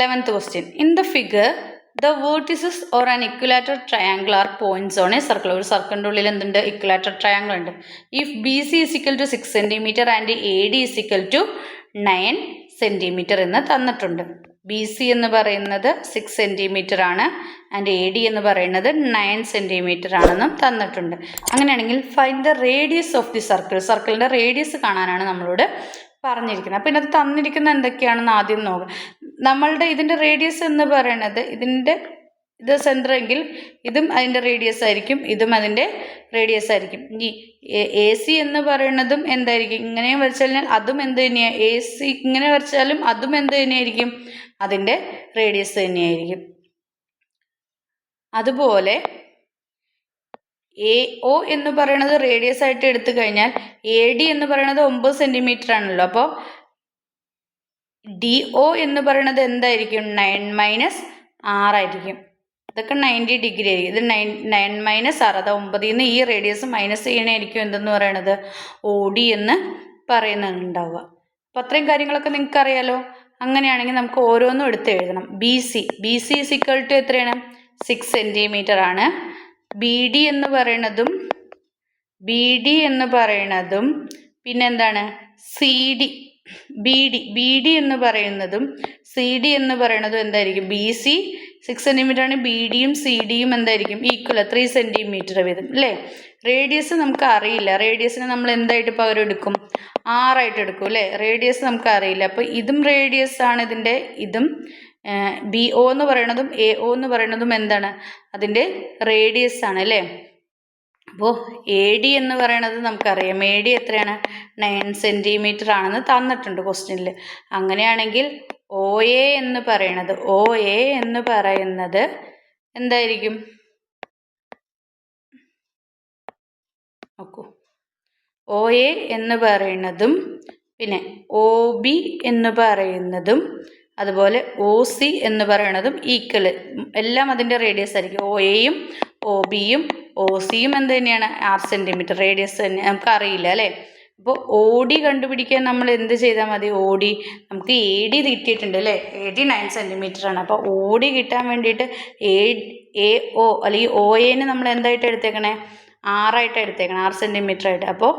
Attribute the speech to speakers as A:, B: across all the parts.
A: Eleventh question in the figure the vertices or an equilateral triangle are points on a circle ഒരു സർക്കിളിന്റെ ഉള്ളിൽ എന്തുണ്ട്? Equilateral triangle ഉണ്ട്. If B C is equal to six centimetre and A D is equal to nine centimetre എന്ന് തന്നിട്ടുണ്ട്. B C എന്ന് പറയുന്നത് six centimetre ആണ് ആൻഡ് എ ഡി എന്ന് പറയുന്നത് നയൻ സെന്റിമീറ്റർ ആണെന്നും തന്നിട്ടുണ്ട്. അങ്ങനെയാണെങ്കിൽ find the radius of the circle സർക്കിളിന്റെ റേഡിയസ് കാണാനാണ് നമ്മളോട് പറഞ്ഞിരിക്കുന്നത്. അപ്പോൾ ഇതിനകത്ത് തന്നിരിക്കുന്ന എന്തൊക്കെയാണെന്ന് ആദ്യം നോക്കാം. നമ്മളുടെ ഇതിന്റെ റേഡിയസ് എന്ന് പറയുന്നത് ഇതിന്റെ ഇത് സെന്റർ എങ്കിൽ ഇതും അതിന്റെ റേഡിയസ് ആയിരിക്കും ഇതും അതിന്റെ റേഡിയസ് ആയിരിക്കും. ഇനി എ സി എന്ന് പറയുന്നതും എന്തായിരിക്കും? ഇങ്ങനെയും വരച്ചാലും അതും എന്ത് തന്നെയാണ് എ സി ഇങ്ങനെ വരച്ചാലും അതും എന്ത് തന്നെയായിരിക്കും? അതിന്റെ റേഡിയസ് തന്നെയായിരിക്കും. അതുപോലെ എ ഒ എന്ന് പറയുന്നത് റേഡിയസ് ആയിട്ട് എടുത്തു കഴിഞ്ഞാൽ എ ഡി എന്ന് പറയുന്നത് ഒമ്പത് സെന്റിമീറ്റർ ആണല്ലോ. അപ്പോൾ ഡി ഒ എന്ന് പറയുന്നത് എന്തായിരിക്കും? നയൻ മൈനസ് ആറായിരിക്കും ഇതൊക്കെ നയന്റി ഡിഗ്രി ആയിരിക്കും. ഇത് നയൻ നയൻ മൈനസ് ആറ് അത് ഒമ്പതിൽ നിന്ന് ഈ റേഡിയസ് മൈനസ് ചെയ്യണമായിരിക്കും എന്തെന്ന് പറയണത്? ഒ ഡി എന്ന് പറയുന്നുണ്ടാവുക. അപ്പോൾ അത്രയും കാര്യങ്ങളൊക്കെ നിങ്ങൾക്ക് അറിയാലോ അങ്ങനെയാണെങ്കിൽ നമുക്ക് ഓരോന്നും എടുത്ത് എഴുതണം. B C B C is to എത്രയാണ്? സിക്സ് സെന്റിമീറ്റർ ആണ്. ബി ഡി എന്ന് പറയുന്നതും ബി ഡി എന്ന് പറയുന്നതും പിന്നെന്താണ്? C D. B D B D എന്ന് പറയുന്നതും സി ഡി എന്ന് പറയുന്നതും എന്തായിരിക്കും? ബി സി സിക്സ് സെന്റിമീറ്റർ ആണ്. ബി ഡിയും സി ഡിയും എന്തായിരിക്കും ഈക്വൽ ത്രീ സെന്റിമീറ്റർ വീതം. അല്ലേ റേഡിയസ് നമുക്ക് അറിയില്ല. റേഡിയസിനെ നമ്മൾ എന്തായിട്ട് പകരം എടുക്കും? ആറായിട്ട് എടുക്കും അല്ലേ റേഡിയസ് നമുക്ക് അറിയില്ല. അപ്പോൾ ഇതും റേഡിയസ് ആണ് ഇതിന്റെ ഇതും ബി ഒ എന്ന് പറയുന്നതും എ ഒ എന്ന് പറയുന്നതും എന്താണ്? അതിന്റെ റേഡിയസ് ആണ് അല്ലേ അപ്പോൾ എ ഡി എന്ന് പറയണത് നമുക്കറിയാം. എ ഡി എത്രയാണ്? നയൻ സെന്റിമീറ്റർ ആണെന്ന് തന്നിട്ടുണ്ട് ക്വസ്റ്റ്യനിൽ അങ്ങനെയാണെങ്കിൽ ഒ എ എന്ന് പറയണത് ഒ എ എന്ന് പറയുന്നത് എന്തായിരിക്കും? നോക്കൂ. ഒ എ എന്ന് പറയുന്നതും പിന്നെ ഒ ബി എന്ന് പറയുന്നതും അതുപോലെ ഒ സി എന്ന് പറയുന്നതും ഈക്വൽ എല്ലാം അതിന്റെ റേഡിയസ് ആയിരിക്കും. ഒ എയും ഒ ബിയും ഒ സിയും എന്ത് തന്നെയാണ് ആറ് സെന്റിമീറ്റർ റേഡിയസ് തന്നെ. നമുക്ക് അറിയില്ല അല്ലേ അപ്പോൾ ഓടി കണ്ടുപിടിക്കാൻ നമ്മൾ എന്ത് ചെയ്താൽ മതി? ഓടി നമുക്ക് എ ഡി കിട്ടിയിട്ടുണ്ട് അല്ലേ? എ ഡി നയൻ സെന്റിമീറ്റർ ആണ്. അപ്പോൾ ഓടി കിട്ടാൻ വേണ്ടിയിട്ട് എ എ ഒ അല്ലെങ്കിൽ ഒ എന് നമ്മൾ എന്തായിട്ട് എടുത്തേക്കണേ? ആറായിട്ട് എടുത്തേക്കണം ആറ് സെന്റിമീറ്റർ ആയിട്ട്. അപ്പോൾ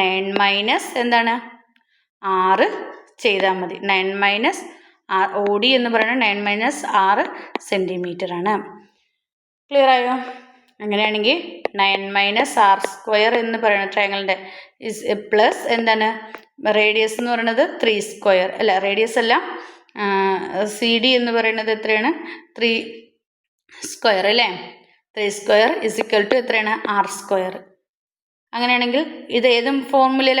A: നയൻ മൈനസ് എന്താണ്? ആറ് ചെയ്താൽ മതി. നയൻ മൈനസ് ഒ ഡി എന്ന് പറയുന്നത് നയൻ മൈനസ് ആറ് സെന്റിമീറ്റർ ആണ്. ക്ലിയർ ആയോ? അങ്ങനെയാണെങ്കിൽ നയൻ മൈനസ് ആർ സ്ക്വയർ എന്ന് പറയുന്ന ട്രയാങ്കിളിന്റെ ഇസ് പ്ലസ് എന്താണ്? റേഡിയസ് എന്ന് പറയുന്നത് ത്രീ സ്ക്വയർ അല്ല റേഡിയസ് അല്ല സി ഡി എന്ന് പറയുന്നത് എത്രയാണ്? ത്രീ സ്ക്വയർ അല്ലേ? Three square is equal to എത്രയാണ്? R square. അങ്ങനെയാണെങ്കിൽ ഇത് ഏതും ഫോർമുലയിൽ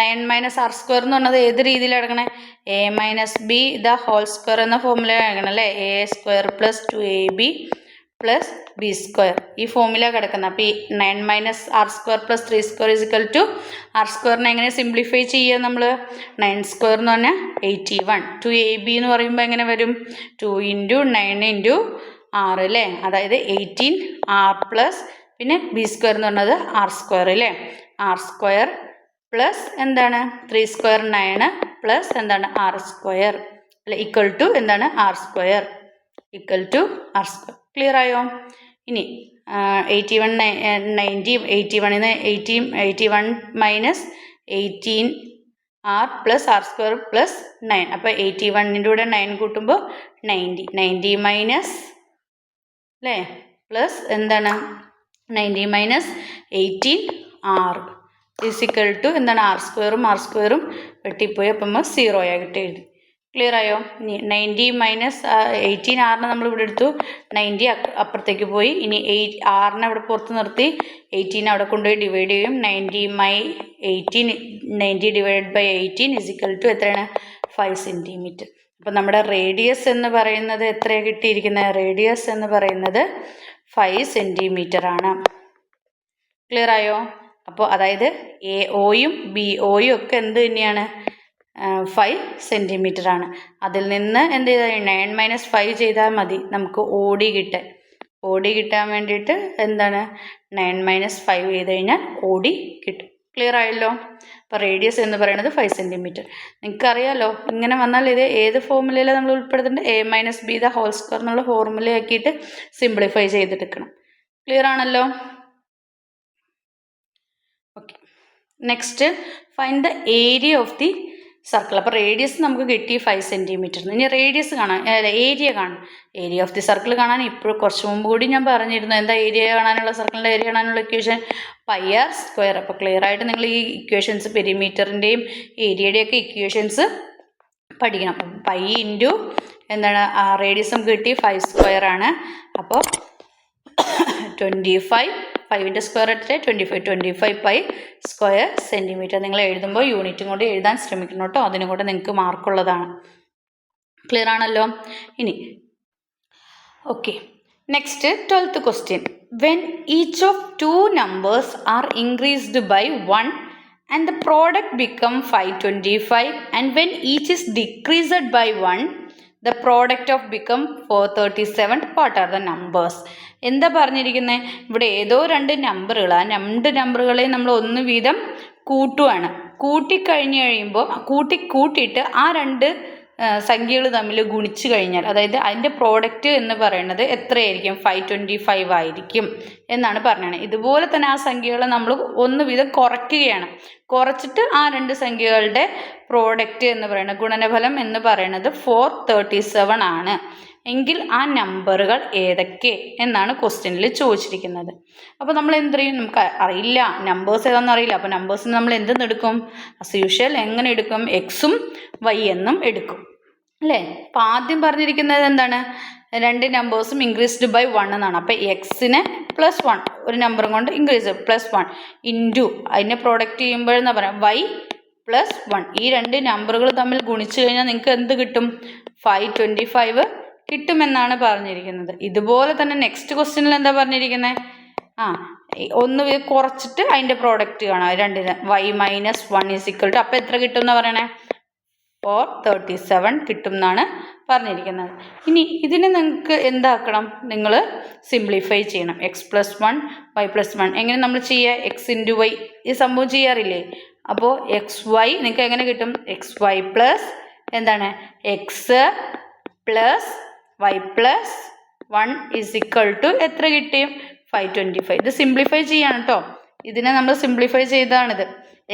A: നയൻ മൈനസ് ആർ സ്ക്വയർ എന്ന് പറഞ്ഞത് ഏത് രീതിയിൽ കിടക്കണേ A minus B the whole square എന്ന ഫോർമുല കിടക്കണം അല്ലേ? A square plus two A B plus B square ഈ ഫോമില കിടക്കുന്നത്. അപ്പോൾ ഈ nine minus R square plus three square is equal to R സ്ക്വയറിനെ എങ്ങനെ സിംപ്ലിഫൈ ചെയ്യുക നമ്മൾ നയൻ സ്ക്വയർ എന്ന് പറഞ്ഞാൽ eighty one two A B എന്ന് പറയുമ്പോൾ എങ്ങനെ വരും? ടു ഇന്റു നയൻ ഇന്റു ആറ് അല്ലേ അതായത് എയ്റ്റീൻ ആർ പ്ലസ് പിന്നെ ബി സ്ക്വയർ എന്ന് പറഞ്ഞത് ആർ സ്ക്വയർ അല്ലേ ആർ സ്ക്വയർ പ്ലസ് എന്താണ്? ത്രീ സ്ക്വയർ നയന് പ്ലസ് എന്താണ്? ആർ സ്ക്വയർ അല്ലെ? ഈക്വൽ ടു എന്താണ്? R square equal to R square clear ആയോ? ഇനി എയ്റ്റി വൺ നയന്റി എയ്റ്റി വണ്ണിൽ നിന്ന് eighteen eighty one minus eighteen R plus R square plus nine അപ്പോൾ eighty വണ്ണിന്റെ കൂടെ നയൻ കൂട്ടുമ്പോൾ നയന്റി നയന്റി മൈനസ് അല്ലേ പ്ലസ് എന്താണ്? Ninety minus eighteen R is equal to എന്താണ്? ആർ സ്ക്വയറും ആർ സ്ക്വയറും വെട്ടിപ്പോയി. അപ്പം സീറോ ആയിട്ട് എഴുതി ക്ലിയർ ആയോ? നയന്റി മൈനസ് എയ്റ്റീൻ ആറിന് നമ്മൾ ഇവിടെ എടുത്തു. നയന്റി അപ്പുറത്തേക്ക് പോയി. ഇനി എയ്റ്റ് ആറിനെ അവിടെ പുറത്ത് നിർത്തി. എയ്റ്റീൻ അവിടെ കൊണ്ടുപോയി ഡിവൈഡ് ചെയ്യും. Ninety my eighteen ninety divide by eighteen is equal to എത്രയാണ്? ഫൈവ് സെന്റിമീറ്റർ അപ്പോൾ നമ്മുടെ റേഡിയസ് എന്ന് പറയുന്നത് എത്രയാണ് കിട്ടിയിരിക്കുന്നത്? റേഡിയസ് എന്ന് പറയുന്നത് ഫൈവ് സെന്റിമീറ്റർ ആണ്. ക്ലിയർ ആയോ? അപ്പോൾ അതായത് എ ഒയും ബി ഒയും ഒക്കെ എന്ത് തന്നെയാണ്? ഫൈവ് സെന്റിമീറ്റർ ആണ്. അതിൽ നിന്ന് എന്ത് ചെയ്താൽ നയൻ മൈനസ് ഫൈവ് ചെയ്താൽ മതി. നമുക്ക് ഓടി കിട്ടാൻ. ഓടി കിട്ടാൻ വേണ്ടിയിട്ട് എന്താണ്? നയൻ മൈനസ് ഫൈവ് ചെയ്ത് കഴിഞ്ഞാൽ ഓടി കിട്ടും. ക്ലിയർ ആയല്ലോ? അപ്പോൾ റേഡിയസ് എന്ന് പറയുന്നത് ഫൈവ് സെന്റിമീറ്റർ നിങ്ങൾക്കറിയാലോ ഇങ്ങനെ വന്നാൽ ഇത് ഏത് ഫോർമുലയിലാണ് നമ്മൾ ഉൾപ്പെടുത്തേണ്ടത്? A minus B the whole square എന്നുള്ള ഫോർമുല ആക്കിയിട്ട് സിംപ്ലിഫൈ ചെയ്തെടുക്കണം. ക്ലിയർ ആണല്ലോ? Okay next find the area of the circle അപ്പോൾ റേഡിയസ് നമുക്ക് കിട്ടി ഫൈവ് സെന്റിമീറ്റർ ഇനി റേഡിയസ് കാണാൻ അല്ല ഏരിയ കാണാൻ ഏരിയ ഓഫ് ദി സർക്കിൾ കാണാൻ ഇപ്പോൾ കുറച്ച് മുമ്പ് കൂടി ഞാൻ പറഞ്ഞിരുന്നു. എന്താ ഏരിയ കാണാനുള്ള സർക്കിളിന്റെ ഏരിയ കാണാനുള്ള ഇക്വേഷൻ പൈ ആർ സ്ക്വയർ അപ്പോൾ ക്ലിയർ ആയിട്ട് നിങ്ങൾ ഈ ഇക്വേഷൻസ് പെരിമീറ്ററിന്റെയും ഏരിയയുടെയും ഒക്കെ ഇക്വേഷൻസ് പഠിക്കണം. അപ്പം പൈ ഇന്റു എന്താണ്? റേഡിയസ് നമുക്ക് കിട്ടി ഫൈവ് സ്ക്വയർ ആണ്. അപ്പോൾ ട്വന്റി ഫൈവ് ഫൈവിന്റെ സ്ക്വയർ എടുത്തിട്ട് twenty five twenty five pi square centimetre നിങ്ങൾ എഴുതുമ്പോൾ യൂണിറ്റും കൂടി എഴുതാൻ ശ്രമിക്കണം കേട്ടോ അതിനും കൂടെ നിങ്ങൾക്ക് മാർക്കുള്ളതാണ് ക്ലിയർ ആണല്ലോ? ഇനി okay next twelfth question when each of two numbers are increased by one and the product become five twenty five and when each is decreased by one the product of become four thirty seven what are the numbers എന്താ പറഞ്ഞിരിക്കുന്നത് ഇവിടെ ഏതോ രണ്ട് നമ്പറുകൾ ആ രണ്ട് നമ്പറുകളെ നമ്മൾ ഒന്ന് വീതം കൂട്ടുവാണ്. കൂട്ടിക്കഴിഞ്ഞ് കഴിയുമ്പോൾ കൂട്ടി കൂട്ടിയിട്ട് ആ രണ്ട് സംഖ്യകൾ തമ്മിൽ ഗുണിച്ചു കഴിഞ്ഞാൽ അതായത് അതിന്റെ പ്രോഡക്റ്റ് എന്ന് പറയുന്നത് എത്രയായിരിക്കും? ഫൈവ് ട്വന്റി ഫൈവ് ആയിരിക്കും എന്നാണ് പറഞ്ഞത്. ഇതുപോലെ തന്നെ ആ സംഖ്യകളെ നമ്മൾ ഒന്ന് വീതം കുറയ്ക്കുകയാണ്. കുറച്ചിട്ട് ആ രണ്ട് സംഖ്യകളുടെ പ്രോഡക്റ്റ് എന്ന് പറയുന്നത് ഗുണനഫലം എന്ന് പറയുന്നത് ഫോർ തേർട്ടി സെവൻ ആണ്. എങ്കിൽ ആ നമ്പറുകൾ ഏതൊക്കെ എന്നാണ് ക്വസ്റ്റ്യനിൽ ചോദിച്ചിരിക്കുന്നത്. അപ്പോൾ നമ്മൾ എന്ത് ചെയ്യും? നമുക്ക് അറിയില്ല. നമ്പേഴ്സ് ഏതാണെന്ന് അറിയില്ല. അപ്പോൾ നമ്പേഴ്സിന് നമ്മൾ എന്തെന്ന് എടുക്കും? അസ് യൂഷ്വൽ എങ്ങനെ എടുക്കും? എക്സും വൈ എന്നും എടുക്കും. അല്ലേ? അപ്പോൾ ആദ്യം പറഞ്ഞിരിക്കുന്നത് എന്താണ്? രണ്ട് നമ്പേഴ്സും ഇൻക്രീസ്ഡ് ബൈ വൺ എന്നാണ്. അപ്പോൾ എക്സിന് പ്ലസ് വൺ ഒരു നമ്പറും കൊണ്ട് ഇൻക്രീസ് പ്ലസ് വൺ ഇന്റു അതിനെ പ്രോഡക്റ്റ് ചെയ്യുമ്പോഴെന്നാ പറയാം? വൈ പ്ലസ് വൺ ഈ രണ്ട് നമ്പറുകൾ തമ്മിൽ ഗുണിച്ചു കഴിഞ്ഞാൽ നിങ്ങൾക്ക് എന്ത് കിട്ടും? ഫൈവ് ട്വന്റി ഫൈവ് കിട്ടുമെന്നാണ് പറഞ്ഞിരിക്കുന്നത്. ഇതുപോലെ തന്നെ നെക്സ്റ്റ് ക്വസ്റ്റ്യനിൽ എന്താ പറഞ്ഞിരിക്കുന്നത് ആ ഒന്ന് കുറച്ചിട്ട് അതിന്റെ പ്രോഡക്റ്റ് കാണാം. രണ്ടിന്. Y minus one is equal to അപ്പോൾ എത്ര കിട്ടും എന്ന് പറയണേ? ഫോർ തേർട്ടി സെവൻ കിട്ടും എന്നാണ് പറഞ്ഞിരിക്കുന്നത്. ഇനി ഇതിനെ നിങ്ങൾക്ക് എന്താക്കണം? നിങ്ങൾ സിംപ്ലിഫൈ ചെയ്യണം. X plus one Y plus one എങ്ങനെ നമ്മൾ ചെയ്യുക എക്സ് ഇന്റു വൈ ഈ സംഭവം ചെയ്യാറില്ലേ? അപ്പോൾ എക്സ് വൈ നിങ്ങൾക്ക് എങ്ങനെ കിട്ടും? എക്സ് വൈ പ്ലസ് എന്താണ്? X plus Y plus one is equal to എത്ര കിട്ടിയും ഫൈവ് ട്വന്റി ഫൈവ് ഇത് സിംപ്ലിഫൈ ചെയ്യാണ് കേട്ടോ ഇതിനെ നമ്മൾ simplify ചെയ്തതാണിത്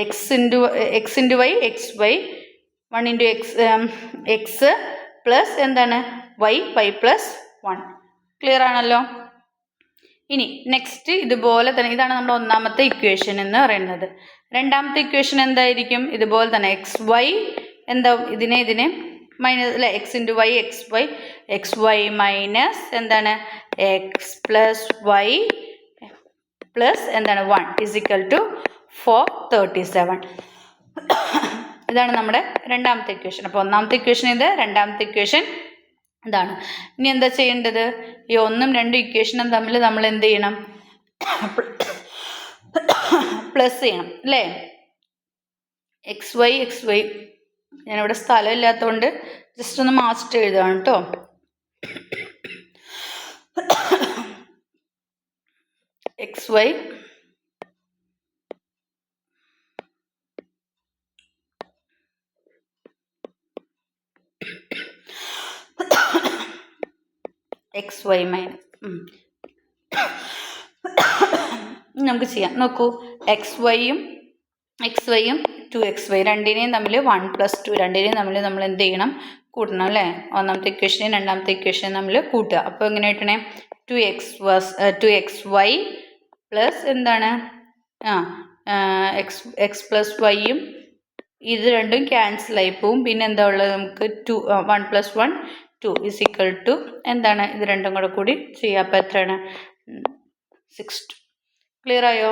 A: X into X into Y X Y one into X X plus എന്താണ്? Y Y plus one clear ആണല്ലോ? ഇനി നെക്സ്റ്റ് ഇതുപോലെ തന്നെ ഇതാണ് നമ്മുടെ ഒന്നാമത്തെ ഇക്വേഷൻ എന്ന് പറയുന്നത്. രണ്ടാമത്തെ ഇക്വേഷൻ എന്തായിരിക്കും? ഇതുപോലെ തന്നെ എക്സ് വൈ എന്താ ഇതിനെ ഇതിനെ മൈനസ് അല്ലെ X into Y X Y X Y minus എന്താണ്? എക്സ് പ്ലസ് വൈ പ്ലസ് എന്താണ്? One is equal to four thirty seven ഇതാണ് നമ്മുടെ രണ്ടാമത്തെ ഇക്വേഷൻ അപ്പോൾ ഒന്നാമത്തെ ഇക്വേഷൻ ഇത് രണ്ടാമത്തെ ഇക്വേഷൻ ഇതാണ്. ഇനി എന്താ ചെയ്യേണ്ടത്? ഈ ഒന്നും രണ്ടും ഇക്വേഷനും തമ്മിൽ നമ്മൾ എന്ത് ചെയ്യണം? പ്ലസ് ചെയ്യണം അല്ലേ? എക്സ് വൈ എക്സ് വൈ ഞാനിവിടെ സ്ഥലം ഇല്ലാത്തതുകൊണ്ട് ജസ്റ്റ് ഒന്ന് മാസ്റ്റ് എഴുതുകയാണ് കേട്ടോ X Y X Y minus നമുക്ക് ചെയ്യാം. നോക്കൂ എക്സ് വൈയും എക്സ് വൈയും ടു എക്സ് വൈ രണ്ടിനെയും തമ്മിൽ വൺ പ്ലസ് ടു രണ്ടിനെയും തമ്മിൽ നമ്മൾ എന്ത് ചെയ്യണം? കൂട്ടണം അല്ലേ? ഒന്നാമത്തെ ഇക്വേഷനെയും രണ്ടാമത്തെ ഇക്വേഷനെയും തമ്മിൽ കൂട്ടുക. അപ്പോൾ എങ്ങനെ കിട്ടണേ? Two X was two X Y plus എന്താണ്? ആ എക്സ് എക്സ് പ്ലസ് വൈയും ഇത് രണ്ടും ക്യാൻസൽ ആയി പോവും. പിന്നെ എന്താ ഉള്ളത് നമുക്ക്? Two one plus one two is equal to എന്താണ്? ഇത് രണ്ടും കൂടെ കൂടി ചെയ്യാം. അപ്പോൾ എത്രയാണ്? സിക്സ് ടു ക്ലിയർ ആയോ?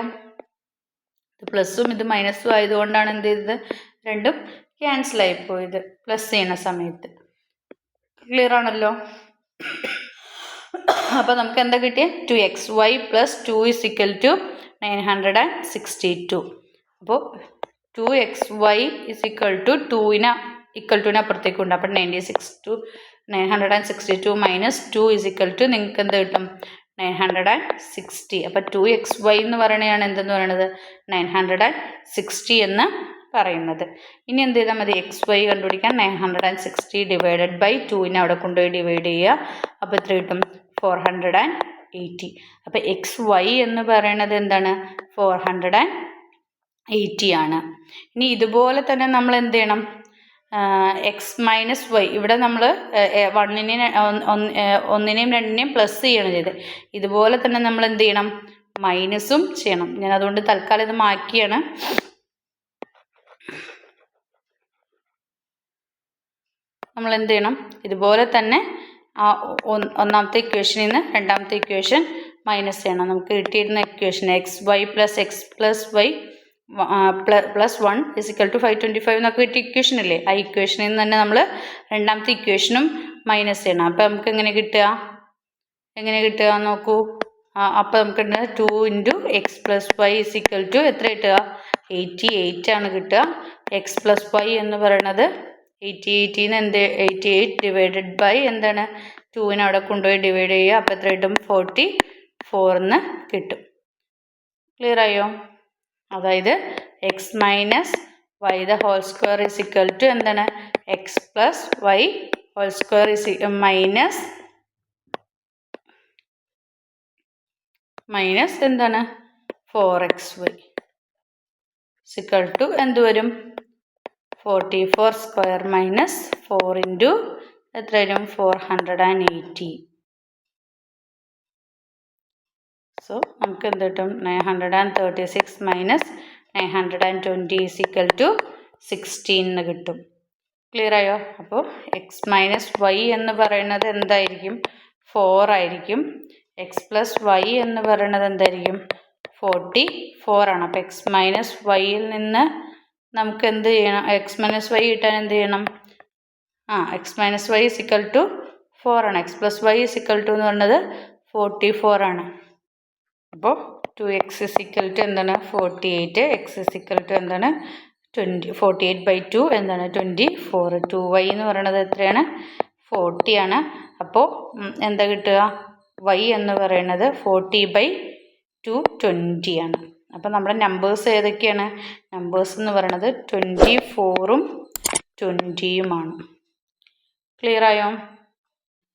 A: ഇത് പ്ലസ്സും ഇത് മൈനസും ആയതുകൊണ്ടാണ് എന്ത് ചെയ്തത്? രണ്ടും ക്യാൻസൽ ആയി പോയത്. പ്ലസ് ചെയ്യുന്ന സമയത്ത്. ക്ലിയർ ആണല്ലോ? അപ്പോൾ നമുക്ക് എന്താ കിട്ടിയത് two X Y plus two is equal to nine hundred and sixty two അപ്പോൾ two X Y is equal to ടൂവിന് equal ടുവിന് അപ്പുറത്തേക്ക് ഉണ്ട് അപ്പോൾ ninety six two nine hundred and sixty two minus two is equal to നിങ്ങൾക്ക് എന്ത് കിട്ടും? Nine hundred and sixty. അപ്പോൾ two X Y എന്ന് പറയണതാണ് എന്തെന്ന് പറയണത്? നയൻ ഹൺഡ്രഡ് ആൻഡ് സിക്സ്റ്റി എന്ന് പറയുന്നത്. ഇനി എന്ത് ചെയ്താൽ മതി? എക്സ് വൈ കണ്ടുപിടിക്കാൻ nine hundred and sixty divided by ടുവിനെ അവിടെ കൊണ്ടുപോയി ഡിവൈഡ് ചെയ്യുക. അപ്പോൾ എത്ര കിട്ടും? Four hundred and eighty. അപ്പോൾ എക്സ് വൈ എന്ന് പറയണത് എന്താണ്? ഫോർ ഹൺഡ്രഡ് ആൻഡ് എയ്റ്റി ആണ്. ഇനി ഇതുപോലെ തന്നെ നമ്മൾ എന്ത് ചെയ്യണം? എക്സ് മൈനസ് വൈ ഇവിടെ നമ്മൾ വണ്ണിനെ ഒന്നിനെയും രണ്ടിനെയും പ്ലസ് ചെയ്യണം ചെയ്ത് ഇതുപോലെ തന്നെ നമ്മൾ എന്ത് ചെയ്യണം? മൈനസും ചെയ്യണം. ഞാൻ അതുകൊണ്ട് തൽക്കാലം ഇത് മാറ്റിയാണ്. നമ്മൾ എന്ത് ചെയ്യണം? ഇതുപോലെ തന്നെ ആ ഒന്നാമത്തെ ഇക്വേഷനിൽ നിന്ന് രണ്ടാമത്തെ ഇക്വേഷൻ മൈനസ് ചെയ്യണം. നമുക്ക് കിട്ടിയിരുന്ന equation X Y plus X plus Y plus one is equal to five twenty five എന്നൊക്കെ കിട്ടിയ ഇക്വേഷൻ അല്ലേ ആ ഇക്വേഷനിൽ നിന്ന് തന്നെ നമ്മൾ രണ്ടാമത്തെ ഇക്വേഷനും മൈനസ് ചെയ്യണം. അപ്പം നമുക്ക് എങ്ങനെ കിട്ടുക? എങ്ങനെ കിട്ടുക നോക്കൂ. അപ്പോൾ നമുക്ക് two into X plus Y is equal to എത്ര കിട്ടുക? എയ്റ്റി എയ്റ്റ് ആണ് കിട്ടുക. എക്സ് പ്ലസ് വൈ എന്ന് പറയണത് എയ്റ്റി എയ്റ്റീന്ന് എന്ത് എയ്റ്റി എയ്റ്റ് ഡിവൈഡഡ് ബൈ എന്താണ് ടുവിനവിടെ കൊണ്ടുപോയി ഡിവൈഡ് ചെയ്യുക. അപ്പോൾ എത്ര കിട്ടും? ഫോർട്ടി ഫോറിന് കിട്ടും. ക്ലിയർ ആയോ? അതായത് X minus Y the whole square is equal to എന്താണ്? X plus Y whole square is minus minus എന്താണ്? Four X Y is equal to എന്ത് വരും? Forty four square minus four into എത്ര വരും? Four hundred and eighty so നമുക്ക് എന്ത് കിട്ടും nine hundred and thirty six minus nine hundred and twenty is equal to sixteen എന്ന് കിട്ടും. Clear ആയോ? അപ്പോൾ എക്സ് മൈനസ് വൈ എന്ന് പറയുന്നത് എന്തായിരിക്കും? ഫോർ ആയിരിക്കും. എക്സ് പ്ലസ് വൈ എന്ന് പറയുന്നത് എന്തായിരിക്കും? ഫോർട്ടി ഫോർ ആണ്. അപ്പോൾ എക്സ് മൈനസ് വൈയിൽ നിന്ന് നമുക്ക് എന്ത് ചെയ്യണം? എക്സ് മൈനസ് വൈ കിട്ടാൻ എന്ത് ചെയ്യണം? ആ X minus Y is equal to four ആണ്. X plus Y is equal to എന്ന് പറയുന്നത് ഫോർട്ടി ഫോർ ആണ്. അപ്പോൾ two X is equal to എന്താണ്? Forty eight X is equal to എന്താണ്? Twenty forty eight by two എന്താണ്? Twenty four two Y എന്ന് പറയുന്നത് എത്രയാണ്? ഫോർട്ടിയാണ് അപ്പോൾ എന്താ കിട്ടുക? വൈ എന്ന് പറയുന്നത് ഫോർട്ടി ബൈ ടു ട്വന്റിയാണ് അപ്പോൾ നമ്മുടെ നമ്പേഴ്സ് ഏതൊക്കെയാണ്? നമ്പേഴ്സ് എന്ന് പറയുന്നത് ട്വന്റി ഫോറും ട്വന്റിയുമാണ് ക്ലിയർ ആയോ?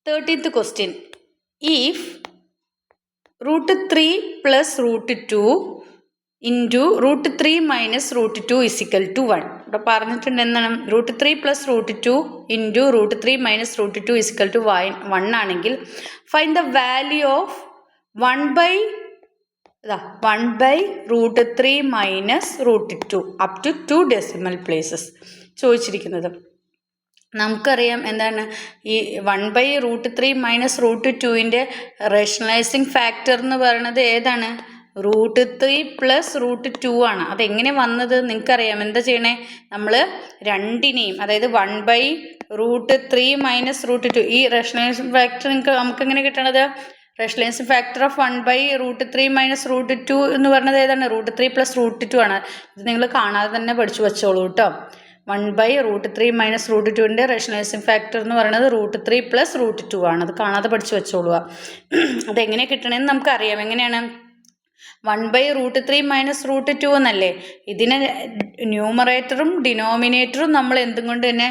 A: Thirteenth question if root three plus root two into root three minus root two is equal to one. ഇവിടെ പറഞ്ഞിട്ടുണ്ട് എന്താണ്? Root three plus root two into root three minus root two is equal to Y one ആണെങ്കിൽ find the value of one by ഇതാ one by root three minus root two up to two decimal places ചോദിച്ചിരിക്കുന്നത്. നമുക്കറിയാം എന്താണ് ഈ one by root three minus root ടുവിന്റെ rationalising factor എന്ന് പറയുന്നത് ഏതാണ്? Root three plus root two ആണ്. അതെങ്ങനെ വന്നത് നിങ്ങൾക്കറിയാം. എന്താ ചെയ്യണേ? നമ്മൾ രണ്ടിനെയും അതായത് one by root three minus root two ഈ റേഷണലൈസിങ് ഫാക്ടർ നിങ്ങൾക്ക് നമുക്ക് എങ്ങനെ കിട്ടണത്? Rationalising factor of one by root three minus root two എന്ന് പറയുന്നത് ഏതാണ്? Root three plus root two ആണ്. ഇത് നിങ്ങൾ കാണാതെ തന്നെ പഠിച്ചു വെച്ചോളൂ കേട്ടോ. One by root three minus root ടുവിന്റെ റേഷണലൈസിങ് ഫാക്ടർ എന്ന് പറയുന്നത് root three plus root two ആണ്. അത് കാണാതെ പഠിച്ചു വെച്ചോളുക അതെങ്ങനെ കിട്ടണമെന്ന് നമുക്കറിയാം. എങ്ങനെയാണ്? One by root three minus root two എന്നല്ലേ? ഇതിനെ ന്യൂമറേറ്ററും ഡിനോമിനേറ്ററും നമ്മൾ എന്തും കൊണ്ട് തന്നെ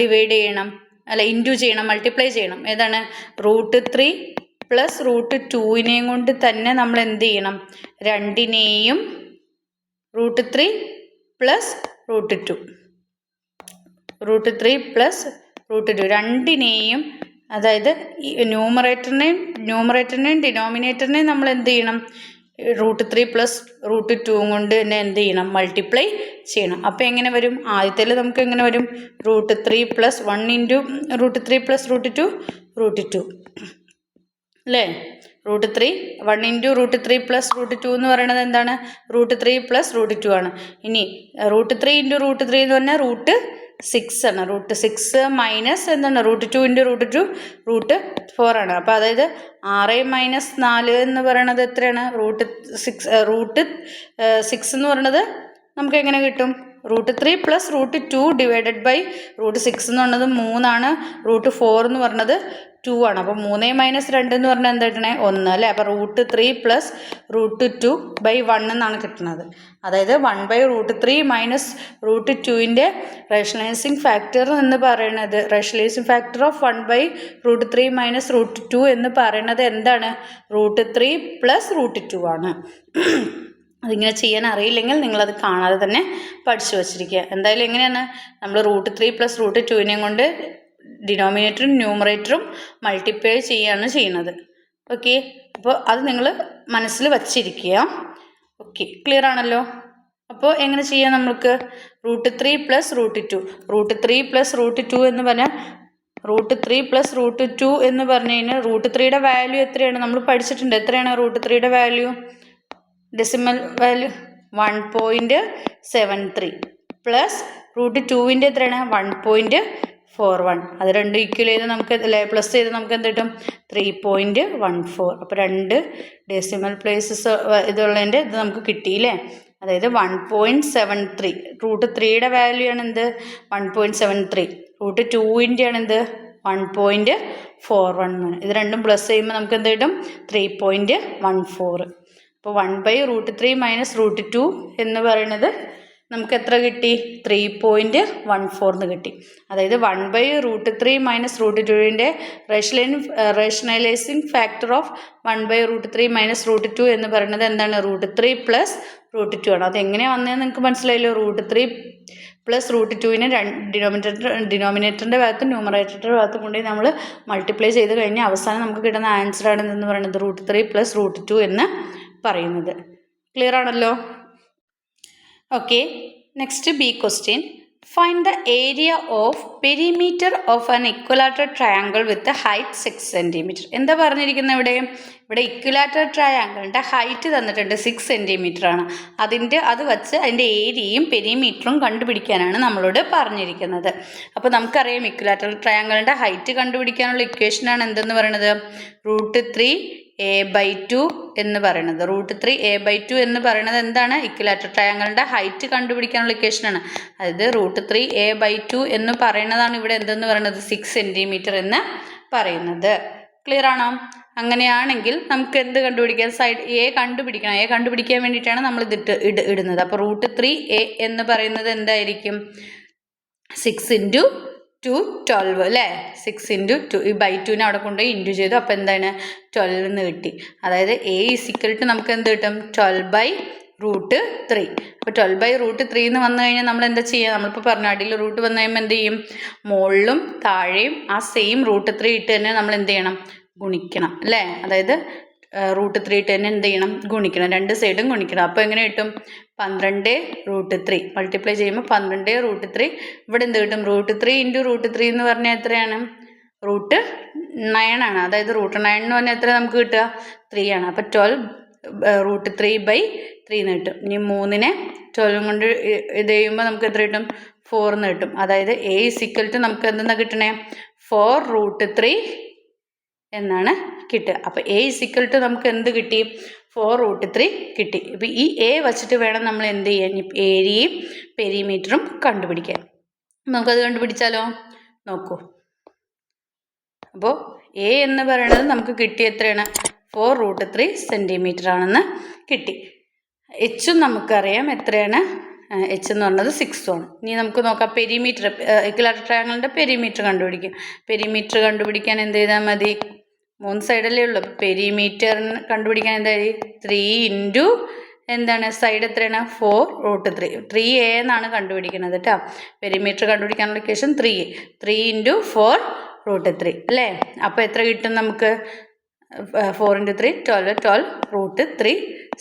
A: ഡിവൈഡ് ചെയ്യണം. അല്ല ഇന്റു ചെയ്യണം മൾട്ടിപ്ലൈ ചെയ്യണം. ഏതാണ്? റൂട്ട് ത്രീ പ്ലസ് റൂട്ട് ടുവിനെയും കൊണ്ട് തന്നെ നമ്മൾ എന്ത് ചെയ്യണം? രണ്ടിനെയും root three plus root two. Root three plus root two. രണ്ടിനെയും അതായത് ന്യൂമറേറ്ററിനെയും ന്യൂമറേറ്ററിനെയും ഡിനോമിനേറ്ററിനെയും നമ്മൾ എന്ത് ചെയ്യണം? റൂട്ട് ത്രീ പ്ലസ് റൂട്ട് ടൂവും കൊണ്ട് തന്നെ എന്ത് ചെയ്യണം? മൾട്ടിപ്ലൈ ചെയ്യണം. അപ്പോൾ എങ്ങനെ വരും? ആദ്യത്തേൽ നമുക്ക് എങ്ങനെ വരും? Root three plus one into root three plus root two root two. അല്ലേ? Root three one into root three plus root two എന്ന് പറയുന്നത് എന്താണ്? Root three plus root two ആണ്. ഇനി root three into root three എന്ന് പറഞ്ഞാൽ root six ആണ്. Root six minus എന്താണ്? Root two into root two root four ആണ്. അപ്പോൾ അതായത് ആറ് മൈനസ് നാല് എന്ന് പറയണത് എത്രയാണ്? റൂട്ട് സിക്സ് റൂട്ട് സിക്സ് എന്ന് പറയണത് നമുക്ക് എങ്ങനെ കിട്ടും? Root three plus root two divided by root six എന്ന് പറഞ്ഞത് മൂന്നാണ്. റൂട്ട് ഫോർ എന്ന് പറഞ്ഞത് ടു ആണ്. അപ്പോൾ മൂന്ന് മൈനസ് രണ്ട് എന്ന് പറഞ്ഞാൽ എന്താ കിട്ടണേ? ഒന്ന് അല്ലേ? അപ്പോൾ root three plus root two by one എന്നാണ് കിട്ടുന്നത് അതായത് one by root three minus root ടുവിന്റെ റേഷണലൈസിങ് ഫാക്ടർ എന്ന് പറയുന്നത് rationalising factor of one by root three minus root two എന്ന് പറയുന്നത് എന്താണ്? Root three plus root two ആണ്. അതിങ്ങനെ ചെയ്യാൻ അറിയില്ലെങ്കിൽ നിങ്ങളത് കാണാതെ തന്നെ പഠിച്ചു വച്ചിരിക്കുക. എന്തായാലും എങ്ങനെയാണ്? നമ്മൾ റൂട്ട് ത്രീ പ്ലസ് റൂട്ട് ടുവിനെയും കൊണ്ട് ഡിനോമിനേറ്ററും ന്യൂമറേറ്ററും മൾട്ടിപ്ലൈ ചെയ്യുകയാണ് ചെയ്യുന്നത്. ഓക്കെ അപ്പോൾ അത് നിങ്ങൾ മനസ്സിൽ വച്ചിരിക്കുക. ഓക്കെ ക്ലിയർ ആണല്ലോ? അപ്പോൾ എങ്ങനെ ചെയ്യാം നമുക്ക് root three plus root two root three plus root two എന്ന് പറഞ്ഞാൽ root three plus root two എന്ന് പറഞ്ഞു കഴിഞ്ഞാൽ റൂട്ട് ത്രീയുടെ വാല്യൂ എത്രയാണ്? നമ്മൾ പഠിച്ചിട്ടുണ്ട്. എത്രയാണ് റൂട്ട് ത്രീയുടെ value decimal value one point seven three plus root ടുവിന്റെ എത്രയാണ്? വൺ പോയിന്റ് ഫോർ വൺ അത് രണ്ട് ഈക്വൽ ചെയ്ത് നമുക്ക് അല്ലേ? പ്ലസ് ചെയ്ത് നമുക്ക് എന്ത് കിട്ടും? ത്രീ പോയിന്റ് വൺ ഫോർ അപ്പോൾ രണ്ട് ഡെസിമൽ പ്ലേസസ് ഇതുള്ളതിന്റെ ഇത് നമുക്ക് കിട്ടിയില്ലേ അതായത് one point seven three root ത്രീയുടെ വാല്യൂ ആണ് എന്ത്? One point seven three root ടുവിന്റെ ആണ് എന്ത്? വൺ പോയിന്റ് ഫോർ വൺ ഇത് രണ്ടും പ്ലസ് ചെയ്യുമ്പോൾ നമുക്ക് എന്ത് കിട്ടും? ത്രീ പോയിന്റ് വൺ ഫോർ അപ്പോൾ one by root three minus root two എന്ന് പറയുന്നത് നമുക്ക് എത്ര കിട്ടി? ത്രീ പോയിന്റ് വൺ ഫോർന്ന് കിട്ടി. അതായത് one by root three minus root ടുവിന്റെ റേഷലൈൻ rationalising factor of one by root three minus root two എന്ന് പറയുന്നത് എന്താണ്? Root three plus root two ആണ്. അത് എങ്ങനെയാണ് വന്നതെന്ന് നിങ്ങൾക്ക് മനസ്സിലായല്ലോ? റൂട്ട് ത്രീ പ്ലസ് റൂട്ട് ടുവിനെ രണ്ട് ഡിനോമിനേറ്റർ ഡിനോമിനേറ്ററിന്റെ ഭാഗത്തും ന്യൂമറേറ്ററിന്റെ ഭാഗത്തും കൊണ്ടുപോയി നമ്മൾ മൾട്ടിപ്ലൈ ചെയ്ത് കഴിഞ്ഞാൽ അവസാനം നമുക്ക് കിട്ടുന്ന ആണ് എന്തെന്ന് പറയുന്നത് root three plus root two എന്ന്. പറയുന്നത്. ക്ലിയർ ആണല്ലോ? Okay next B question find the area of perimeter of an equilateral triangle with height six centimetre എന്താ പറഞ്ഞിരിക്കുന്നത് ഇവിടെ? ഇവിടെ ഇക്വലാറ്റർ ട്രയാങ്കിളിന്റെ ഹൈറ്റ് തന്നിട്ടുണ്ട് സിക്സ് സെന്റിമീറ്റർ ആണ്. അതിന്റെ അത് വച്ച് അതിന്റെ ഏരിയയും പെരിമീറ്ററും കണ്ടുപിടിക്കാനാണ് നമ്മളോട് പറഞ്ഞിരിക്കുന്നത്. അപ്പോൾ നമുക്കറിയാം ഇക്വലാറ്റർ ട്രയാങ്കിളിന്റെ ഹൈറ്റ് കണ്ടുപിടിക്കാനുള്ള ഇക്വേഷനാണ് എന്തെന്ന് പറയുന്നത് root three A by two എന്ന് പറയുന്നത് root three A by two എന്ന് പറയുന്നത് എന്താണ്? ഇക്വലാറ്റർ ട്രയാങ്കിളിന്റെ ഹൈറ്റ് കണ്ടുപിടിക്കാനുള്ള ഇക്വേഷനാണ് അതായത് root three A by two എന്ന് പറയുന്നതാണ് ഇവിടെ എന്തെന്ന് പറയുന്നത് സിക്സ് സെന്റിമീറ്റർ എന്ന് പറയുന്നത്. ക്ലിയർ ആണോ? അങ്ങനെയാണെങ്കിൽ നമുക്ക് എന്ത് കണ്ടുപിടിക്കാം? സൈഡ് എ കണ്ടുപിടിക്കണം. എ കണ്ടുപിടിക്കാൻ വേണ്ടിയിട്ടാണ് നമ്മൾ ഇതിട്ട് ഇട് ഇടുന്നത്. അപ്പോൾ റൂട്ട് ത്രീ എ എന്ന് പറയുന്നത് എന്തായിരിക്കും? സിക്സ് ഇന്റു ടു ട്വൽവ് അല്ലേ? സിക്സ് ഇന്റു ടു ഈ ബൈ ടുവിനെ അവിടെ കൊണ്ടുപോയി ഇന്റു ചെയ്തു. അപ്പോൾ എന്താണ്? ട്വൽവ് എന്ന് കിട്ടി. അതായത് എ ഇസിക്കൽ ടു നമുക്ക് എന്ത് കിട്ടും? ട്വൽവ് ബൈ റൂട്ട് ത്രീ അപ്പോൾ ട്വൽവ് ബൈ റൂട്ട് ത്രീ എന്ന് വന്നു കഴിഞ്ഞാൽ നമ്മൾ എന്താ ചെയ്യുക? നമ്മളിപ്പോൾ പറഞ്ഞു അടിയിൽ റൂട്ട് വന്നു കഴിയുമ്പോൾ എന്ത് ചെയ്യും? മുകളിലും താഴെയും ആ സെയിം റൂട്ട് ത്രീ ഇട്ട് തന്നെ നമ്മൾ എന്ത് ചെയ്യണം? ഗുണിക്കണം അല്ലേ? അതായത് റൂട്ട് ത്രീ ടെൻ എന്ത് ചെയ്യണം? ഗുണിക്കണം. രണ്ട് സൈഡും ഗുണിക്കണം. അപ്പോൾ എങ്ങനെ കിട്ടും? പന്ത്രണ്ട് റൂട്ട് ത്രീ. മൾട്ടിപ്ലൈ ചെയ്യുമ്പോൾ പന്ത്രണ്ട് റൂട്ട് ത്രീ. ഇവിടെ എന്ത് കിട്ടും? Root three into root three എന്ന് പറഞ്ഞാൽ എത്രയാണ്? റൂട്ട് നയൻ ആണ്. അതായത് റൂട്ട് നയൻ എന്ന് പറഞ്ഞാൽ എത്ര നമുക്ക് കിട്ടുക? ത്രീ ആണ്. അപ്പോൾ twelve root three by three എന്ന് കിട്ടും. ഇനി മൂന്നിനെ ട്വൽവും കൊണ്ട് ഇത് ചെയ്യുമ്പോൾ നമുക്ക് എത്ര കിട്ടും? ഫോർ എന്ന് കിട്ടും. അതായത് എ ഇസിക്കൽ ടു നമുക്ക് എന്തെന്നാണ് കിട്ടണേ? ഫോർ റൂട്ട് ത്രീ എന്നാണ് കിട്ടുക. അപ്പോൾ എ ഇസിക്കൽ ടു നമുക്ക് എന്ത് കിട്ടി? ഫോർ റൂട്ട് ത്രീ കിട്ടി. ഇപ്പോൾ ഈ എ വച്ചിട്ട് വേണം നമ്മൾ എന്ത് ചെയ്യാൻ? ഏരിയയും പെരിമീറ്ററും കണ്ടുപിടിക്കാൻ. നമുക്കത് കണ്ടുപിടിച്ചാലോ? നോക്കൂ. അപ്പോൾ എ എന്ന് പറയുന്നത് നമുക്ക് കിട്ടിയ എത്രയാണ്? ഫോർ റൂട്ട് ത്രീ സെന്റിമീറ്റർ ആണെന്ന് കിട്ടി. എച്ചും നമുക്കറിയാം എത്രയാണ്? എച്ച് എന്ന് പറഞ്ഞത് സിക്സ് ആണ്. ഇനി നമുക്ക് നോക്കാം. പെരിമീറ്റർ ഇക്വലാറ്റർ ട്രയാങ്കിളിന്റെ പെരിമീറ്റർ കണ്ടുപിടിക്കും. പെരിമീറ്റർ കണ്ടുപിടിക്കാൻ എന്ത് ചെയ്താൽ മതി? മൂന്ന് സൈഡല്ലേ ഉള്ളൂ. പെരിമീറ്റർ കണ്ടുപിടിക്കാൻ എന്താ ത്രീ ഇന്റു എന്താണ്? സൈഡ് എത്രയാണ്? Four root three three A എന്നാണ് കണ്ടുപിടിക്കുന്നത് കേട്ടോ പെരിമീറ്റർ കണ്ടുപിടിക്കാനുള്ള equation three three into four root three അല്ലേ? അപ്പോൾ എത്ര കിട്ടും നമുക്ക്? Four into three twelve twelve root three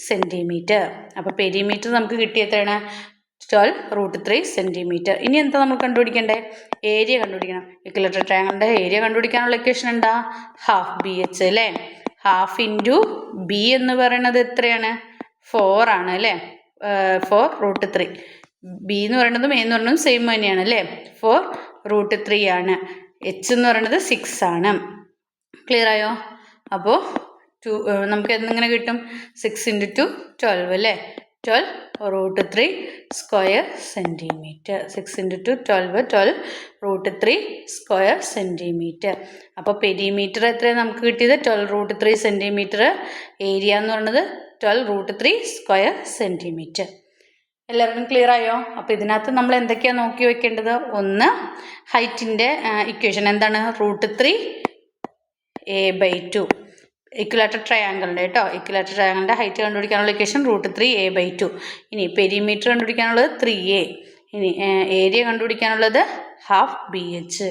A: centimetre അപ്പോൾ പെരിമീറ്റർ നമുക്ക് കിട്ടിയ എത്രയാണ്? ട്വൽവ് റൂട്ട് ത്രീ സെന്റിമീറ്റർ ഇനി എന്താ നമ്മൾ കണ്ടുപിടിക്കേണ്ടേ? ഏരിയ കണ്ടുപിടിക്കണം. ഇക്വലേറ്റർ ട്രയാങ്കിളിന്റെ ഏരിയ കണ്ടുപിടിക്കാനുള്ള ഇക്വേഷൻ എന്താ? ഹാഫ് ബി എച്ച് അല്ലേ ഹാഫ് ഇന്റു ബി എന്ന് പറയുന്നത് എത്രയാണ്? ഫോർ ആണ് അല്ലേ ഫോർ റൂട്ട് ത്രീ ബി എന്ന് പറയുന്നതും എ എന്ന് പറയുന്നതും സെയിം തന്നെയാണ് അല്ലേ ഫോർ റൂട്ട് ത്രീ ആണ്. എച്ച് എന്ന് പറയുന്നത് സിക്സ് ആണ്. ക്ലിയർ ആയോ? അപ്പോൾ ടു നമുക്ക് എന്തിങ്ങനെ കിട്ടും? സിക്സ് ഇന്റു ടു ട്വൽവ് അല്ലേ twelve root three square centimetre six into two twelve twelve root three square centimetre അപ്പോൾ പെരിമീറ്റർ എത്രയാണ് നമുക്ക് കിട്ടിയത്? Twelve root three centimetre area എന്ന് പറയുന്നത് twelve root three square centimetre എല്ലാവർക്കും ക്ലിയർ ആയോ? അപ്പോൾ ഇതിനകത്ത് നമ്മൾ എന്തൊക്കെയാണ് നോക്കി വെക്കേണ്ടത്? ഒന്ന് ഹൈറ്റിന്റെ ഇക്വേഷൻ എന്താണ്? Root three A by two equilateral ട്രയാങ്കിളിന്റെ കേട്ടോ ഇക്വലാറ്റർ ട്രയാങ്കിളിന്റെ ഹൈറ്റ് കണ്ടുപിടിക്കാനുള്ള equation root three A by two ഇനി പെരിമീറ്റർ കണ്ടുപിടിക്കാനുള്ളത് ത്രീ എ ഇനി ഏരിയ കണ്ടുപിടിക്കാനുള്ളത് ഹാഫ് ബി എച്ച്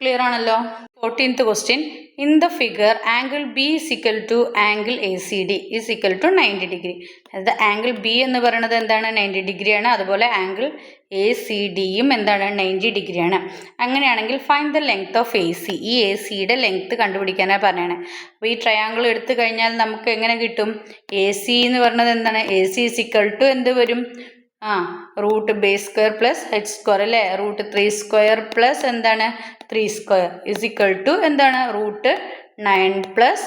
A: ക്ലിയർ ആണല്ലോ? Fourteenth question in the figure angle B is equal to angle A C D is equal to ninety degree അതായത് angle B എന്ന് പറയുന്നത് എന്താണ്? Ninety ഡിഗ്രിയാണ് അതുപോലെ ആംഗിൾ എ സി ഡിയും എന്താണ്? നയന്റി ഡിഗ്രിയാണ് അങ്ങനെയാണെങ്കിൽ find the length of A C ഈ എ സിയുടെ ലെങ്ത് കണ്ടുപിടിക്കാനാണ് പറഞ്ഞത് അപ്പോൾ ഈ ട്രയാങ്കിൾ എടുത്തു കഴിഞ്ഞാൽ നമുക്ക് എങ്ങനെ കിട്ടും? എ സി എന്ന് പറയുന്നത് എന്താണ്? A C is equal to എന്ത് വരും? ആ root base square plus H square അല്ലേ? റൂട്ട് ത്രീ സ്ക്വയർ പ്ലസ് എന്താണ്? Three square is equal to എന്താണ്? റൂട്ട് നയൻ പ്ലസ്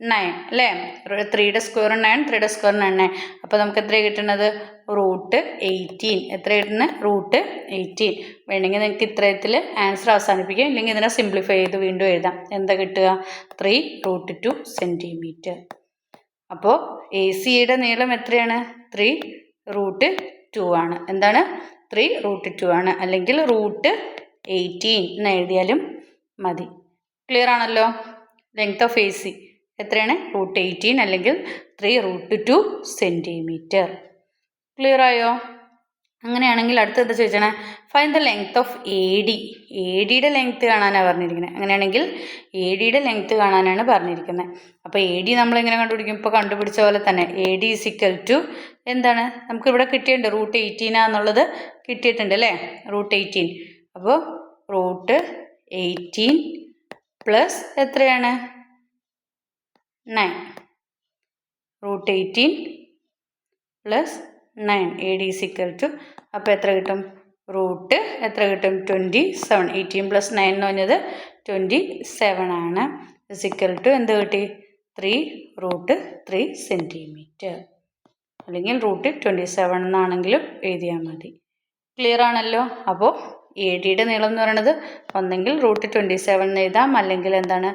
A: നയൻ അല്ലേ? ത്രീയുടെ സ്ക്വയർ നയൻ ത്രീയുടെ സ്ക്വയർ നയൻ നയൻ അപ്പോൾ നമുക്ക് എത്ര കിട്ടുന്നത്? റൂട്ട് എയ്റ്റീൻ എത്ര കിട്ടുന്നത്? റൂട്ട് എയ്റ്റീൻ വേണമെങ്കിൽ നിങ്ങൾക്ക് ഇത്രയത്തിൽ ആൻസർ അവസാനിപ്പിക്കാം. ഇല്ലെങ്കിൽ ഇതിനെ സിംപ്ലിഫൈ ചെയ്ത് വീണ്ടും എഴുതാം. എന്താ കിട്ടുക? ത്രീ റൂട്ട് ടു സെന്റിമീറ്റർ അപ്പോൾ എ സിയുടെ നീളം എത്രയാണ്? ത്രീ റൂട്ട് ടു ആണ്. എന്താണ്? ത്രീ റൂട്ട് ടു ആണ്. അല്ലെങ്കിൽ റൂട്ട് എയ്റ്റീൻ എന്ന് എഴുതിയാലും മതി. ക്ലിയർ ആണല്ലോ? ലെങ്ത് ഓഫ് എ സി എത്രയാണ്? റൂട്ട് എയ്റ്റീൻ അല്ലെങ്കിൽ three root two centimetre clear ആയോ? അങ്ങനെയാണെങ്കിൽ അടുത്ത് എന്താ ചോദിച്ചാണ് find the length of A D A ഡിയുടെ ലെങ്ത് കാണാനാണ് പറഞ്ഞിരിക്കുന്നത് അങ്ങനെയാണെങ്കിൽ എ ഡിയുടെ ലെങ്ത് കാണാനാണ് പറഞ്ഞിരിക്കുന്നത് അപ്പോൾ എ ഡി നമ്മൾ എങ്ങനെ കണ്ടുപിടിക്കും? ഇപ്പോൾ കണ്ടുപിടിച്ച പോലെ തന്നെ. എ ഡി ഇസിക്കൽ ടു എന്താണ്? നമുക്കിവിടെ കിട്ടിയിട്ടുണ്ട് റൂട്ട് എയ്റ്റീനാന്നുള്ളത് കിട്ടിയിട്ടുണ്ട് അല്ലേ? റൂട്ട് എയ്റ്റീൻ അപ്പോൾ റൂട്ട് എയ്റ്റീൻ പ്ലസ് എത്രയാണ്? Nine root eighteen plus nine A D equal to അപ്പോൾ എത്ര കിട്ടും? റൂട്ട് എത്ര കിട്ടും? Twenty seven eighteen plus nine എന്ന് പറഞ്ഞത് ട്വന്റി സെവൻ ആണ് സിക്കൽ ടു എന്ത് കിട്ടി? ത്രീ റൂട്ട് ത്രീ സെന്റിമീറ്റർ അല്ലെങ്കിൽ റൂട്ട് ട്വന്റി സെവൻ എന്നാണെങ്കിലും എഴുതിയാൽ മതി. ക്ലിയർ ആണല്ലോ? അപ്പോൾ എ ഡിയുടെ നീളം എന്ന് പറയുന്നത് ഒന്നെങ്കിൽ റൂട്ട് ട്വന്റി സെവൻ എന്ന് എഴുതാം. അല്ലെങ്കിൽ എന്താണ്?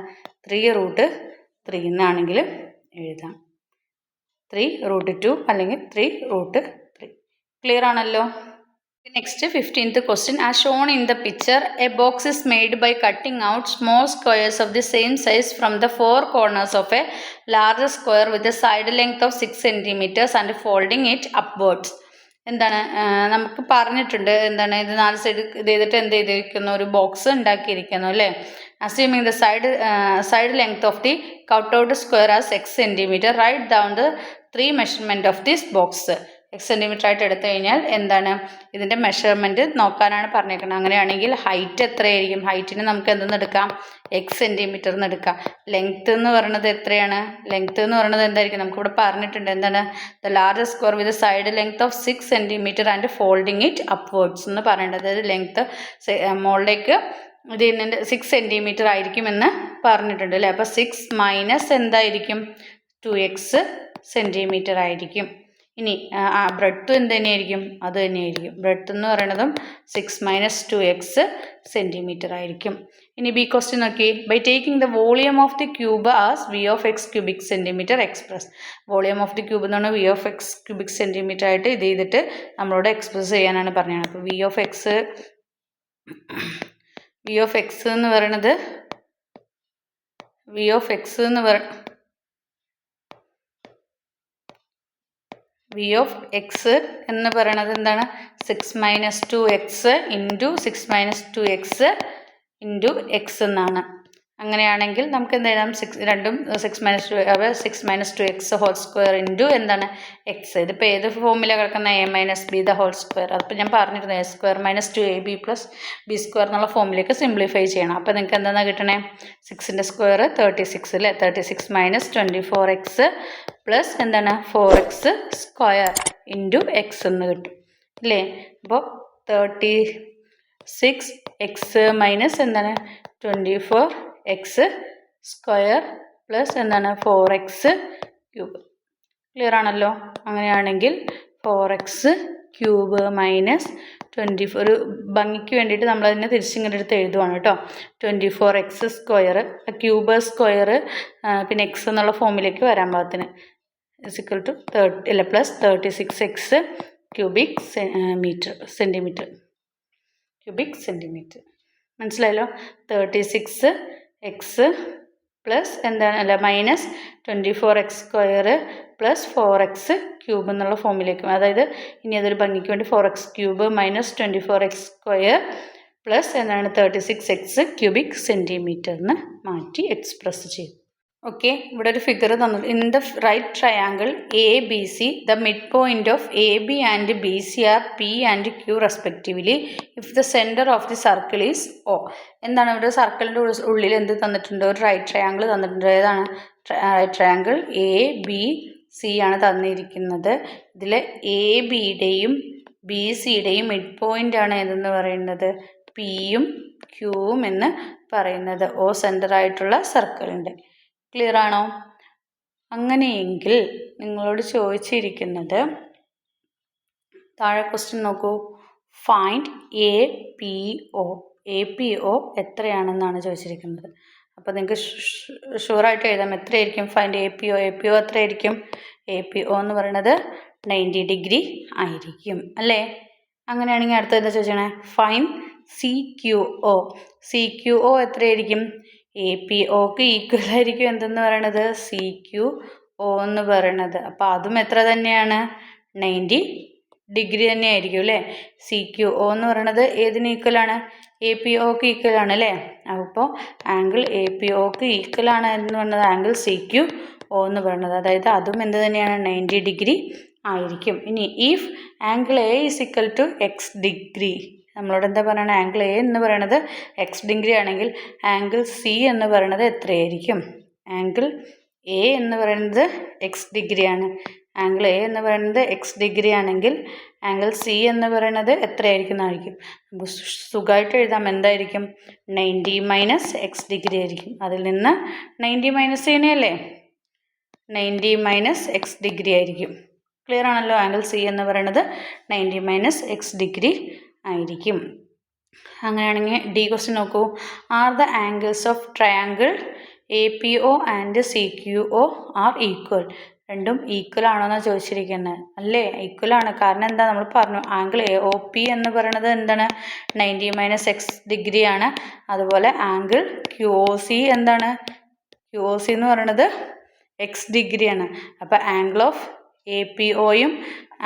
A: ത്രീ റൂട്ട് ത്രീ എന്നാണെങ്കിലും എഴുതാം. ത്രീ റൂട്ട് ടു അല്ലെങ്കിൽ ത്രീ റൂട്ട് ത്രീ ക്ലിയർ ആണല്ലോ? Next fifteenth question as shown in the picture a box is made by cutting out small squares of the same size from the four corners of a large square with a side length of six centimetres and folding it upwards എന്താണ്? നമുക്ക് പറഞ്ഞിട്ടുണ്ട്. എന്താണ്? ഇത് നാല് side ഇത് ചെയ്തിട്ട് എന്ത് ചെയ്തിരിക്കുന്നു? ഒരു ബോക്സ് ഉണ്ടാക്കിയിരിക്കുന്നു അല്ലേ? Assuming the side side length of the cut out square as X centimetre write down the three measurement of this box X centimetre ആയിട്ട് എടുത്തു കഴിഞ്ഞാൽ എന്താണ്? ഇതിന്റെ മെഷർമെന്റ് നോക്കാനാണ് പറഞ്ഞേക്കുന്നത് അങ്ങനെയാണെങ്കിൽ ഹൈറ്റ് എത്രയായിരിക്കും? ഹൈറ്റിന് നമുക്ക് എന്തെന്ന് എടുക്കാം? എക്സ് സെന്റിമീറ്റർ എന്ന് എടുക്കാം. ലെങ്ത്ത് എന്ന് പറയുന്നത് എത്രയാണ്? ലെങ്ത്ത് എന്ന് പറയുന്നത് എന്തായിരിക്കും? നമുക്കിവിടെ പറഞ്ഞിട്ടുണ്ട്. എന്താണ്? The large square with side length of six centimetre and folding it upwards എന്ന് പറയേണ്ടത് അതായത് ലെങ്ത്ത് മുകളിലേക്ക് ഇത് ഇതിന്റെ സിക്സ് സെന്റിമീറ്റർ ആയിരിക്കുമെന്ന് പറഞ്ഞിട്ടുണ്ട് അല്ലേ? അപ്പോൾ സിക്സ് മൈനസ് എന്തായിരിക്കും? ടു എക്സ് സെന്റിമീറ്റർ ആയിരിക്കും. ഇനി ആ ബ്രെഡ്ത്ത് എന്ത് തന്നെയായിരിക്കും അത് തന്നെയായിരിക്കും. ബ്രെഡ്ത്ത് എന്ന് പറയുന്നതും six minus two X centimetre ആയിരിക്കും. ഇനി ബി ക്വസ്റ്റ്യൻ നോക്കി. By taking the volume of the cube as V of X cubic centimetre express volume of the cube എന്ന് പറഞ്ഞാൽ V of X cubic centimetre ആയിട്ട് ഇത് ചെയ്തിട്ട് നമ്മളോട് എക്സ്പ്രസ് ചെയ്യാനാണ് പറഞ്ഞത്. അപ്പോൾ V of X V of X എന്ന് പറയണത് വി ഓഫ് എക്സ് എന്ന് പറ വി ഓഫ് എക്സ് എന്ന് പറയണത് എന്താണ്? Six minus two X into six minus two X into X എന്നാണ്. അങ്ങനെയാണെങ്കിൽ നമുക്ക് എന്ത് എഴുതാം? സിക്സ് രണ്ടും സിക്സ് മൈനസ് ടു അവ six minus two X whole square into എന്താണ്? എക്സ് ഇതിപ്പോൾ ഏത് ഫോമിലാണ് കിടക്കുന്ന? A minus B the whole square അതിപ്പോൾ ഞാൻ പറഞ്ഞിരുന്നു A square minus two A B plus B square എന്നുള്ള ഫോമിലേക്ക് സിംപ്ലിഫൈ ചെയ്യണം. അപ്പോൾ നിങ്ങൾക്ക് എന്താണ് കിട്ടണേ? സിക്സിന്റെ സ്ക്വയർ തേർട്ടി സിക്സ് അല്ലേ thirty six minus twenty four X plus എന്താണ്? Four X square into X എന്ന് കിട്ടും. അല്ലേ അപ്പോൾ തേർട്ടി സിക്സ് എക്സ് മൈനസ് എന്താണ്? Twenty four X square plus എന്താണ് ഫോർ എക്സ് ക്യൂബ് ക്ലിയർ ആണല്ലോ? അങ്ങനെയാണെങ്കിൽ four X cube minus twenty four ഒരു ഭംഗിക്ക് വേണ്ടിയിട്ട് നമ്മളതിനെ തിരിച്ചിങ്ങനെ എടുത്ത് എഴുതുവാണ് കേട്ടോ. Twenty four X square cube square പിന്നെ എക്സ് എന്നുള്ള ഫോമിലേക്ക് വരാൻ പാകത്തിന്. ഇസിക്വൽ ടു തേർട്ടി അല്ല plus thirty six X cubic metre centimetre cubic centimetre മനസ്സിലായല്ലോ? തേർട്ടി സിക്സ് എക്സ് പ്ലസ് എന്താണ്? അല്ല minus twenty four x square plus four x cube എന്നുള്ള ഫോമിലേക്ക് അതായത് ഇനി അതൊരു ഭംഗിക്ക് വേണ്ടി four x cube minus twenty four x square plus എന്താണ്? തേർട്ടി സിക്സ് എക്സ് ക്യൂബിക് സെന്റിമീറ്ററിന് മാറ്റി എക്സ്പ്രസ് ചെയ്തു ഓക്കെ ഇവിടെ ഒരു ഫിഗർ തന്നു in the right triangle A B C the mid point of A B and B C R P and Q respectively if the centre of the circle is O എന്താണ് ഇവിടെ സർക്കിളിന്റെ ഉള്ളിൽ എന്ത് തന്നിട്ടുണ്ട്? ഒരു റൈറ്റ് ട്രയാങ്കിൾ തന്നിട്ടുണ്ട്. ഏതാണ്? Right triangle A B C ആണ് തന്നിരിക്കുന്നത്. ഇതിൽ എ ബിയുടെയും ബി സിയുടെയും മിഡ് പോയിന്റ് ആണ് ഏതെന്ന് പറയുന്നത്? പിയും ക്യൂവും എന്ന് പറയുന്നത്. ഒ സെന്റർ ആയിട്ടുള്ള സർക്കിളിന്റെ ക്ലിയർ ആണോ? അങ്ങനെയെങ്കിൽ നിങ്ങളോട് ചോദിച്ചിരിക്കുന്നത് താഴെ ക്വസ്റ്റ്യൻ നോക്കൂ. Find A P O A P O എത്രയാണെന്നാണ് ചോദിച്ചിരിക്കുന്നത്. അപ്പോൾ നിങ്ങൾക്ക് ഷുവറായിട്ട് എഴുതാം. എത്രയായിരിക്കും? Find A P O A P O എത്രയായിരിക്കും? എ പി ഒ എന്ന് പറയുന്നത് നയന്റി ഡിഗ്രി ആയിരിക്കും. അല്ലേ? അങ്ങനെയാണെങ്കിൽ അടുത്തത് എന്താ ചോദിച്ചേ find C Q O C Q O എത്രയായിരിക്കും? എ പി ഒക്ക് ഈക്വൽ ആയിരിക്കും എന്തെന്ന് പറയണത്? സി ക്യു ഒ എന്ന് പറയണത്. അപ്പോൾ അതും എത്ര തന്നെയാണ്? നയന്റി ഡിഗ്രി തന്നെ ആയിരിക്കും അല്ലേ? സി ക്യു ഒ എന്ന് പറയണത് ഏതിന് ഈക്വലാണ് എ പി ഒക്ക് ഈക്വൽ ആണ് അല്ലേ? അപ്പോൾ ആംഗിൾ എ പി ഒക്ക് ഈക്വൽ ആണ് എന്ന് പറയുന്നത് ആംഗിൾ സി ക്യു ഒ എന്ന് പറയുന്നത് അതായത് അതും എന്ത് തന്നെയാണ്? നയന്റി ഡിഗ്രി ആയിരിക്കും. ഇനി if angle A is equal to x degree നമ്മളോട് എന്താ പറയണത് ആംഗിൾ എ എന്ന് പറയണത് എക്സ് ഡിഗ്രി ആണെങ്കിൽ ആംഗിൾ സി എന്ന് പറയണത് എത്രയായിരിക്കും? ആംഗിൾ എ എന്ന് പറയുന്നത് എക്സ് ഡിഗ്രിയാണ് ആംഗിൾ എ എന്ന് പറയുന്നത് എക്സ് ഡിഗ്രി ആണെങ്കിൽ ആംഗിൾ സി എന്ന് പറയുന്നത് എത്രയായിരിക്കും എന്നായിരിക്കും. നമുക്ക് സുഖമായിട്ട് എഴുതാം. എന്തായിരിക്കും? നയന്റി മൈനസ് എക്സ് ഡിഗ്രി ആയിരിക്കും. അതിൽ നിന്ന് നയന്റി മൈനസ് ചെയ്യുന്നതല്ലേ? നയന്റി മൈനസ് എക്സ് ഡിഗ്രി ആയിരിക്കും. ക്ലിയർ ആണല്ലോ? ആംഗിൾ സി എന്ന് പറയുന്നത് നയന്റി മൈനസ് എക്സ് ഡിഗ്രി ആയിരിക്കും. അങ്ങനെയാണെങ്കിൽ ഡി ക്വസ്റ്റ്യൻ നോക്കൂ. Are the angles of triangle A P O and C Q O are equal രണ്ടും ഈക്വൽ ആണോ എന്നാണ് ചോദിച്ചിരിക്കുന്നത് അല്ലേ? ഈക്വൽ ആണ്. കാരണം എന്താ? നമ്മൾ പറഞ്ഞു ആംഗിൾ എ ഒ പി എന്ന് പറയുന്നത് എന്താണ്? നയന്റി മൈനസ് എക്സ് ഡിഗ്രി ആണ്. അതുപോലെ ആംഗിൾ ക്യു ഒ സി എന്താണ്? ക്യു ഒ സി എന്ന് പറയുന്നത് എക്സ് ഡിഗ്രിയാണ് അപ്പോൾ ആംഗിൾ ഓഫ് എ പി ഒയും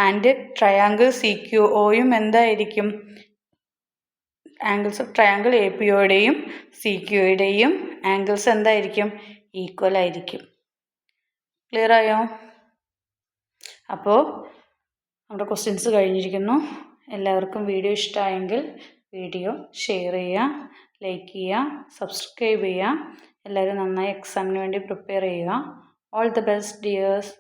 A: ആൻഡ് ട്രയാങ്കിൾ സി ക്യു ഒയും എന്തായിരിക്കും? ആംഗിൾസ് ട്രയാങ്കിൾ എ പി ഒയുടെയും സി ക്യുയുടെയും ആംഗിൾസ് എന്തായിരിക്കും? ഈക്വൽ ആയിരിക്കും. ക്ലിയർ ആയോ? അപ്പോൾ നമ്മുടെ ക്വസ്റ്റ്യൻസ് കഴിഞ്ഞിരിക്കുന്നു. എല്ലാവർക്കും വീഡിയോ ഇഷ്ടമായെങ്കിൽ വീഡിയോ ഷെയർ ചെയ്യുക ലൈക്ക് ചെയ്യുക സബ്സ്ക്രൈബ് ചെയ്യുക. എല്ലാവരും നന്നായി എക്സാമിന് വേണ്ടി പ്രിപ്പയർ ചെയ്യുക. All the best dears